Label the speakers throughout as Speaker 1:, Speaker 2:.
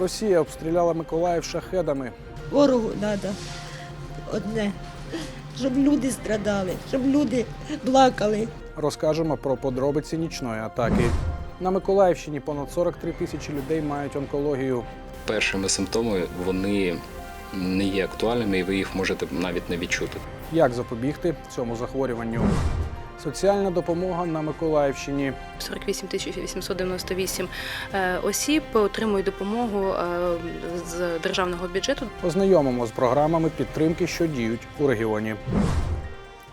Speaker 1: Росія обстріляла Миколаїв шахедами.
Speaker 2: Ворогу треба одне, щоб люди страдали, щоб люди плакали.
Speaker 1: Розкажемо про подробиці нічної атаки. На Миколаївщині понад 43 тисячі людей мають онкологію.
Speaker 3: першими симптомами вони не є актуальними, і ви їх можете навіть не відчути.
Speaker 1: Як запобігти цьому захворюванню? Соціальна допомога на Миколаївщині.
Speaker 4: 48 тисяч 898 е, осіб отримують допомогу е, з державного бюджету.
Speaker 1: Ознайомимо з програмами підтримки, що діють у регіоні.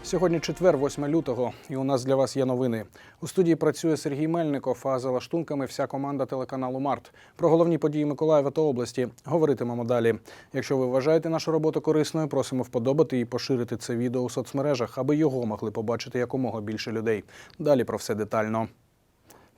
Speaker 1: Сьогодні четвер, 8 лютого, і у нас для вас є новини. У студії працює Сергій Мельников, а за лаштунками вся команда телеканалу Март. Про головні події Миколаєва та області говоритимемо далі. Якщо ви вважаєте нашу роботу корисною, просимо вподобати і поширити це відео у соцмережах, аби його могли побачити якомога більше людей. Далі про все детально.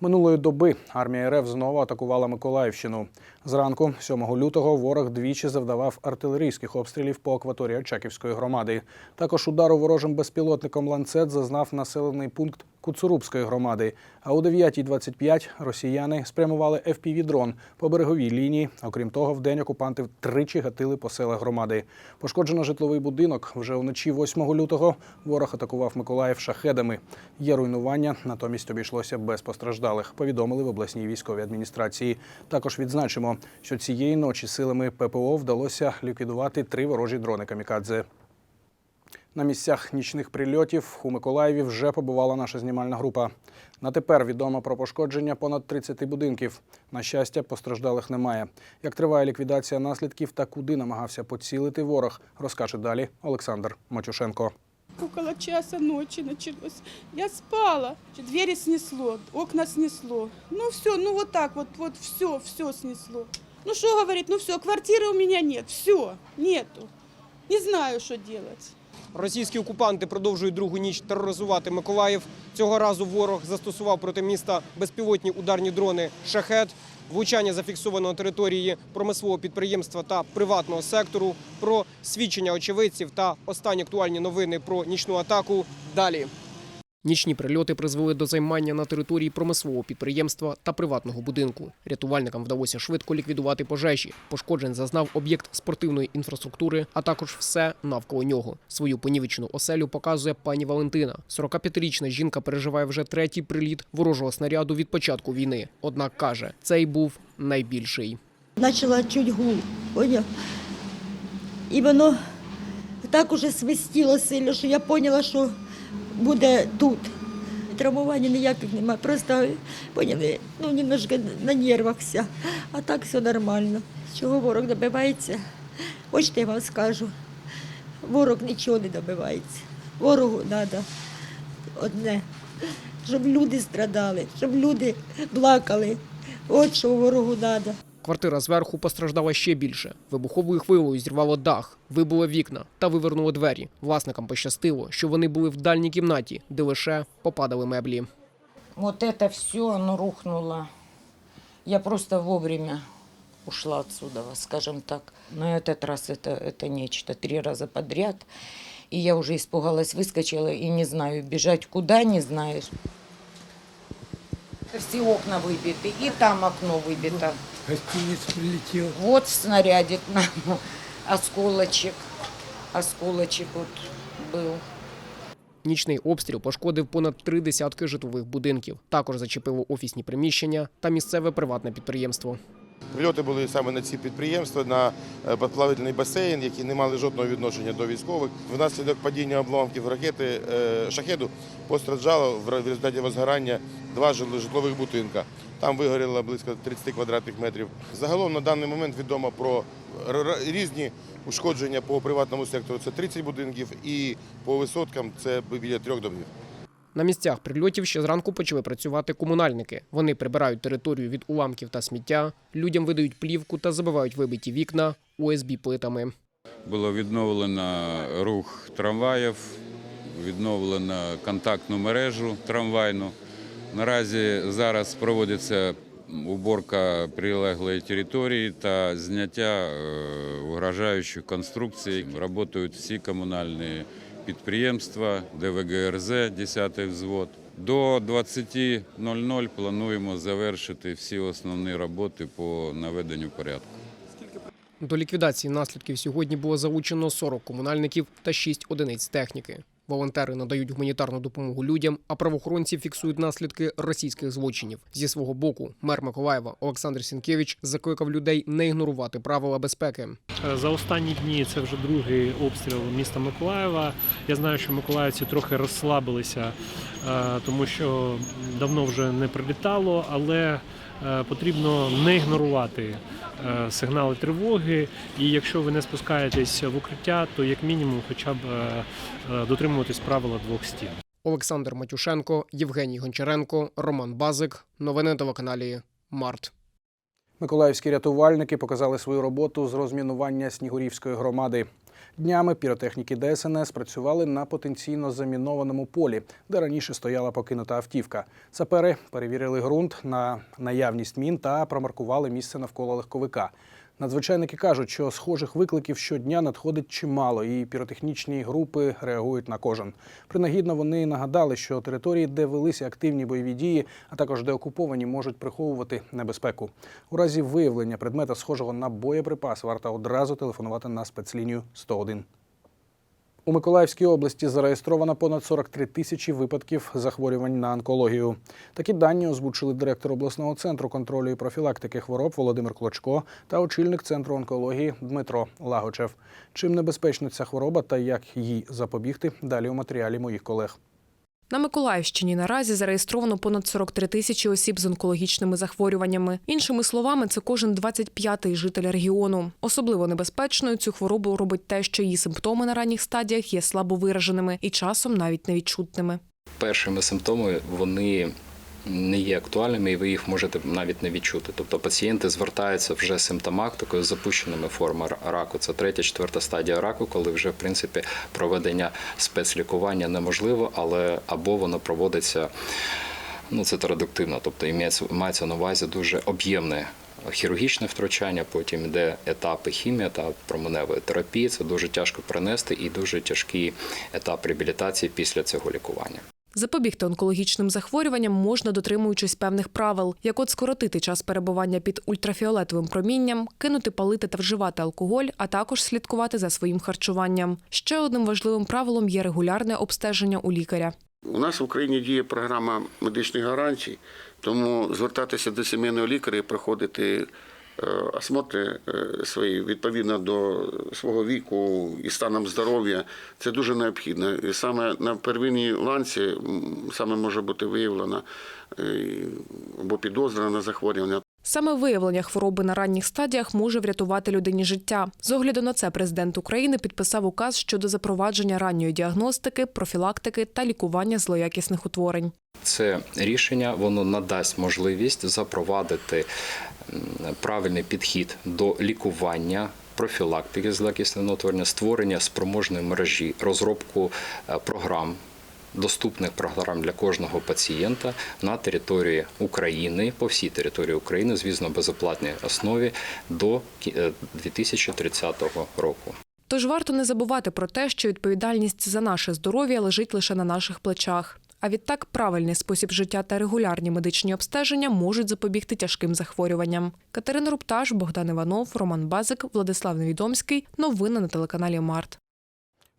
Speaker 1: Минулої доби армія РФ знову атакувала Миколаївщину. Зранку, 7 лютого, ворог двічі завдавав артилерійських обстрілів по акваторії Очаківської громади. Також удару ворожим безпілотником ланцет зазнав населений пункт Куцурубської громади. А о 9.25 росіяни спрямували FPV-дрон по береговій лінії. Окрім того, вдень окупанти тричі гатили по селах громади. Пошкоджено житловий будинок. Вже вночі 8 лютого ворог атакував Миколаїв шахедами. Є руйнування, натомість обійшлося без постраждалих. Повідомили в обласній військовій адміністрації. Також відзначимо, що цієї ночі силами ППО вдалося ліквідувати три ворожі дрони камікадзе. На місцях нічних прильотів у Миколаєві вже побувала наша знімальна група. На тепер відомо про пошкодження понад 30 будинків. На щастя, постраждалих немає. Як триває ліквідація наслідків та куди намагався поцілити ворог, розкаже далі Олександр Матюшенко.
Speaker 5: Около часа ночи началось. Я спала. Двери снесло, окна снесло. Ну все, ну вот так вот все, все снесло. Ну что говорит, ну все, квартиры у меня нет, все, нету. Не знаю, что делать.
Speaker 6: Російські окупанти продовжують другу ніч тероризувати Миколаїв. Цього разу ворог застосував проти міста безпілотні ударні дрони «Шахет». Влучання зафіксовано на території промислового підприємства та приватного сектору. Про свідчення очевидців та останні актуальні новини про нічну атаку. Далі. Нічні прильоти призвели до займання на території промислового підприємства та приватного будинку. Рятувальникам вдалося швидко ліквідувати пожежі. Пошкоджень зазнав об'єкт спортивної інфраструктури, а також все навколо нього. Свою понівечену оселю показує пані Валентина. 45-річна жінка переживає вже третій приліт ворожого снаряду від початку війни. Однак каже, цей був найбільший.
Speaker 2: Почала чуть гул, поняв? І воно так уже свистіло сильно, що я поняла, що буде тут. Травмування ніяких немає, просто поняли, ну немножко на нервах вся. А так все нормально. Чого ворог добивається? Хочете, я вам скажу. Ворог нічого не добивається. Ворогу треба одне, щоб люди страдали, щоб люди плакали. От що ворогу треба.
Speaker 6: Квартира зверху постраждала ще більше. Вибуховою хвилою зірвало дах, вибило вікна та вивернуло двері. Власникам пощастило, що вони були в дальній кімнаті, де лише попадали меблі.
Speaker 7: Вот это все, оно рухнуло. Я просто вовремя ушла отсюда, скажем так. Но этот раз это, это нечто. Три раза подряд. И я уже испугалась, выскочила и не знаю, бежать куда, не знаешь. Все окна выбиты, и там окно выбито.
Speaker 8: Гостиниц прилетел.
Speaker 7: Вот снарядит нам, осколочек. Осколочек вот был.
Speaker 6: Нічний обстріл пошкодив понад три десятки житлових будинків. Також зачепило офісні приміщення та місцеве приватне підприємство.
Speaker 9: Прильоти були саме на ці підприємства, на е, підплавительний басейн, які не мали жодного відношення до військових. Внаслідок падіння обламків ракети е, шахеду постраждало в результаті возгорання два житлових будинка. Там вигоріло близько 30 квадратних метрів. Загалом на даний момент відомо про різні ушкодження по приватному сектору. Це 30 будинків і по висоткам це біля трьох домів.
Speaker 6: На місцях прильотів ще зранку почали працювати комунальники. Вони прибирають територію від уламків та сміття, людям видають плівку та забивають вибиті вікна ОСБ плитами.
Speaker 10: Було відновлено рух трамваїв, відновлено контактну мережу трамвайну. Наразі зараз проводиться уборка прилеглої території та зняття е, угрожаючих конструкцій. Працюють всі комунальні підприємства, ДВГРЗ, 10-й взвод. До 20.00 плануємо завершити всі основні роботи по наведенню порядку.
Speaker 6: До ліквідації наслідків сьогодні було залучено 40 комунальників та 6 одиниць техніки. Волонтери надають гуманітарну допомогу людям, а правоохоронці фіксують наслідки російських злочинів. Зі свого боку, мер Миколаєва Олександр Сінкевич закликав людей не ігнорувати правила безпеки.
Speaker 11: За останні дні це вже другий обстріл міста Миколаєва. Я знаю, що миколаївці трохи розслабилися, е, тому що давно вже не прилітало, але е, потрібно не ігнорувати е, сигнали тривоги. І якщо ви не спускаєтесь в укриття, то як мінімум, хоча б е, е, дотримуватись правила двох стін.
Speaker 6: Олександр Матюшенко, Євгеній Гончаренко, Роман Базик. Новини на телеканалі Март.
Speaker 1: Миколаївські рятувальники показали свою роботу з розмінування Снігурівської громади. Днями піротехніки ДСНС працювали на потенційно замінованому полі, де раніше стояла покинута автівка. Сапери перевірили ґрунт на наявність мін та промаркували місце навколо легковика. Надзвичайники кажуть, що схожих викликів щодня надходить чимало, і піротехнічні групи реагують на кожен. Принагідно вони нагадали, що території, де велися активні бойові дії, а також де окуповані, можуть приховувати небезпеку. У разі виявлення предмета, схожого на боєприпас, варто одразу телефонувати на спецлінію 101. У Миколаївській області зареєстровано понад 43 тисячі випадків захворювань на онкологію. Такі дані озвучили директор обласного центру контролю і профілактики хвороб Володимир Клочко та очільник центру онкології Дмитро Лагочев. Чим небезпечна ця хвороба та як їй запобігти, далі у матеріалі моїх колег.
Speaker 12: На Миколаївщині наразі зареєстровано понад 43 тисячі осіб з онкологічними захворюваннями. Іншими словами, це кожен 25-й житель регіону. Особливо небезпечною цю хворобу робить те, що її симптоми на ранніх стадіях є слабо вираженими і часом навіть невідчутними.
Speaker 3: Першими симптомами вони не є актуальними, і ви їх можете навіть не відчути. Тобто пацієнти звертаються вже з симптоматикою запущеними формами раку. Це третя, четверта стадія раку, коли вже в принципі проведення спецлікування неможливо, але або воно проводиться. Ну, це традуктивно, тобто мається на увазі дуже об'ємне хірургічне втручання, потім йде етапи хімії та променевої терапії. Це дуже тяжко перенести і дуже тяжкий етап реабілітації після цього лікування.
Speaker 12: Запобігти онкологічним захворюванням можна дотримуючись певних правил, як от скоротити час перебування під ультрафіолетовим промінням, кинути палити та вживати алкоголь, а також слідкувати за своїм харчуванням. Ще одним важливим правилом є регулярне обстеження у лікаря.
Speaker 13: У нас в Україні діє програма медичних гарантій, тому звертатися до сімейного лікаря і проходити осмотри е, свої відповідно до свого віку і станом здоров'я, це дуже необхідно. І саме на первинній ланці саме може бути виявлено е, або підозра на захворювання.
Speaker 12: Саме виявлення хвороби на ранніх стадіях може врятувати людині життя. З огляду на це президент України підписав указ щодо запровадження ранньої діагностики, профілактики та лікування злоякісних утворень.
Speaker 3: Це рішення воно надасть можливість запровадити правильний підхід до лікування. Профілактики злокисленого утворення, створення спроможної мережі, розробку е, програм, доступних програм для кожного пацієнта на території України, по всій території України, звісно, безоплатній основі до кі- е, 2030 року.
Speaker 12: Тож варто не забувати про те, що відповідальність за наше здоров'я лежить лише на наших плечах. А відтак правильний спосіб життя та регулярні медичні обстеження можуть запобігти тяжким захворюванням. Катерина Рупташ, Богдан Іванов, Роман Базик, Владислав Невідомський. Новини на телеканалі Март.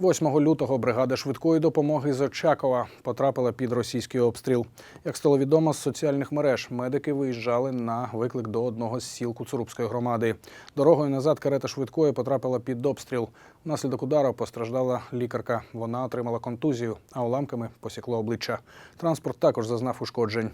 Speaker 1: 8 лютого бригада швидкої допомоги з Очакова потрапила під російський обстріл. Як стало відомо з соціальних мереж, медики виїжджали на виклик до одного з сіл Куцурубської громади. Дорогою назад карета швидкої потрапила під обстріл. Внаслідок удару постраждала лікарка. Вона отримала контузію, а уламками посікло обличчя. Транспорт також зазнав ушкоджень.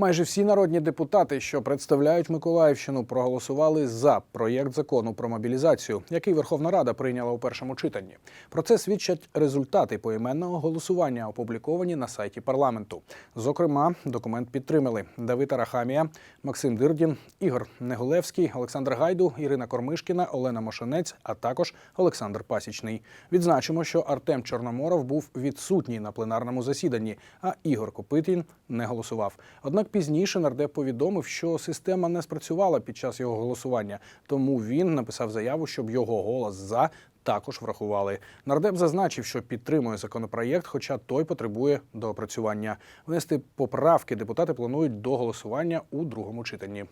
Speaker 1: Майже всі народні депутати, що представляють Миколаївщину, проголосували за проєкт закону про мобілізацію, який Верховна Рада прийняла у першому читанні. Про це свідчать результати поіменного голосування, опубліковані на сайті парламенту. Зокрема, документ підтримали Давид Арахамія, Максим Дирдін, Ігор Неголевський, Олександр Гайду, Ірина Кормишкіна, Олена Мошенець, а також Олександр Пасічний. Відзначимо, що Артем Чорноморов був відсутній на пленарному засіданні, а Ігор Копитін не голосував. Однак пізніше нардеп повідомив, що система не спрацювала під час його голосування, тому він написав заяву, щоб його голос за також врахували. Нардеп зазначив, що підтримує законопроєкт, хоча той потребує доопрацювання. Внести поправки депутати планують до голосування у другому читанні.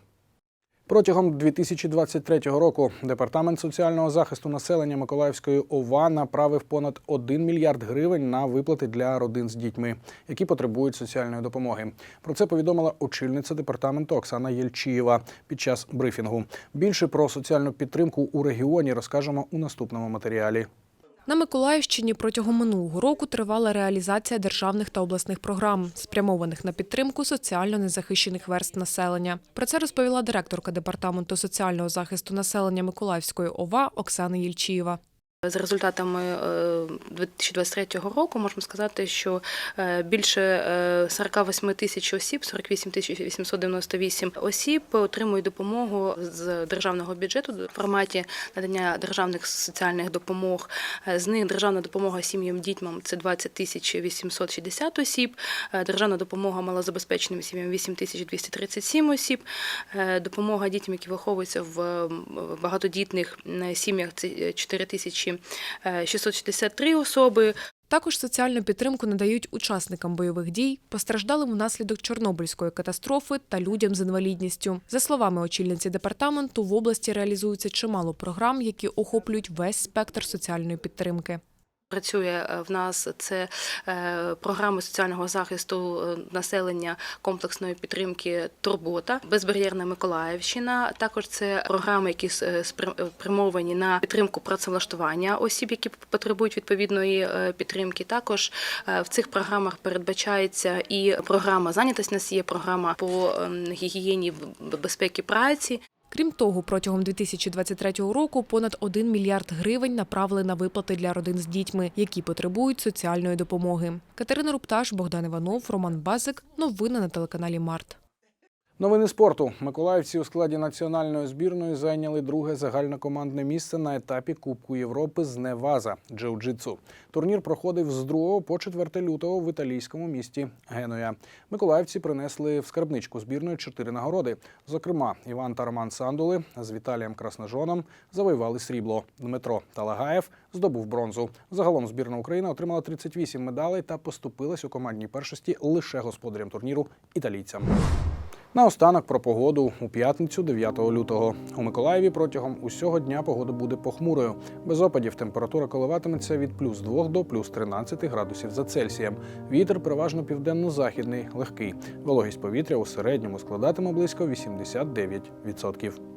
Speaker 1: Протягом 2023 року департамент соціального захисту населення Миколаївської ОВА направив понад 1 мільярд гривень на виплати для родин з дітьми, які потребують соціальної допомоги. Про це повідомила очільниця департаменту Оксана Єльчієва під час брифінгу. Більше про соціальну підтримку у регіоні розкажемо у наступному матеріалі.
Speaker 12: На Миколаївщині протягом минулого року тривала реалізація державних та обласних програм, спрямованих на підтримку соціально незахищених верст населення. Про це розповіла директорка департаменту соціального захисту населення Миколаївської ОВА Оксана Єльчієва.
Speaker 4: За результатами е, 2023 року можемо сказати, що е, більше е, 48 тисяч осіб, 48 тисяч 898 осіб отримують допомогу з державного бюджету в форматі надання державних соціальних допомог. Е, З них державна допомога сім'ям дітьмам це 20 тисяч 860 осіб, е, державна допомога малозабезпеченим сім'ям 8 тисяч 237 осіб, е, допомога дітям, які виховуються в багатодітних сім'ях, це 4 тисячі 663 особи.
Speaker 12: Також соціальну підтримку надають учасникам бойових дій, постраждалим внаслідок Чорнобильської катастрофи та людям з інвалідністю. За словами очільниці департаменту, в області реалізується чимало програм, які охоплюють весь спектр соціальної підтримки.
Speaker 4: Працює е, в нас це е, програми соціального захисту е, населення комплексної підтримки Турбота, безбар'єрна Миколаївщина. Також це програми, які спрямовані на підтримку працевлаштування осіб, які потребують відповідної підтримки. Також в цих програмах передбачається і програма зайнятості. У нас є програма по ем, гігієні безпеки праці.
Speaker 12: Крім того, протягом 2023 року понад 1 мільярд гривень направили на виплати для родин з дітьми, які потребують соціальної допомоги. Катерина Рупташ, Богдан Іванов, Роман Базик. Новини на телеканалі Март.
Speaker 1: Новини спорту. Миколаївці у складі національної збірної зайняли друге загальнокомандне місце на етапі Кубку Європи з Неваза джиу-джитсу. Турнір проходив з 2 по 4 лютого в італійському місті Генуя. Миколаївці принесли в скарбничку збірної чотири нагороди. Зокрема, Іван та Роман Сандули з Віталієм Красножоном завоювали срібло. Дмитро Талагаєв здобув бронзу. Загалом збірна України отримала 38 медалей та поступилась у командній першості лише господарям турніру італійцям. Наостанок про погоду у п'ятницю 9 лютого. У Миколаєві протягом усього дня погода буде похмурою. Без опадів температура коливатиметься від плюс 2 до плюс 13 градусів за Цельсієм. Вітер переважно південно-західний, легкий. Вологість повітря у середньому складатиме близько 89%.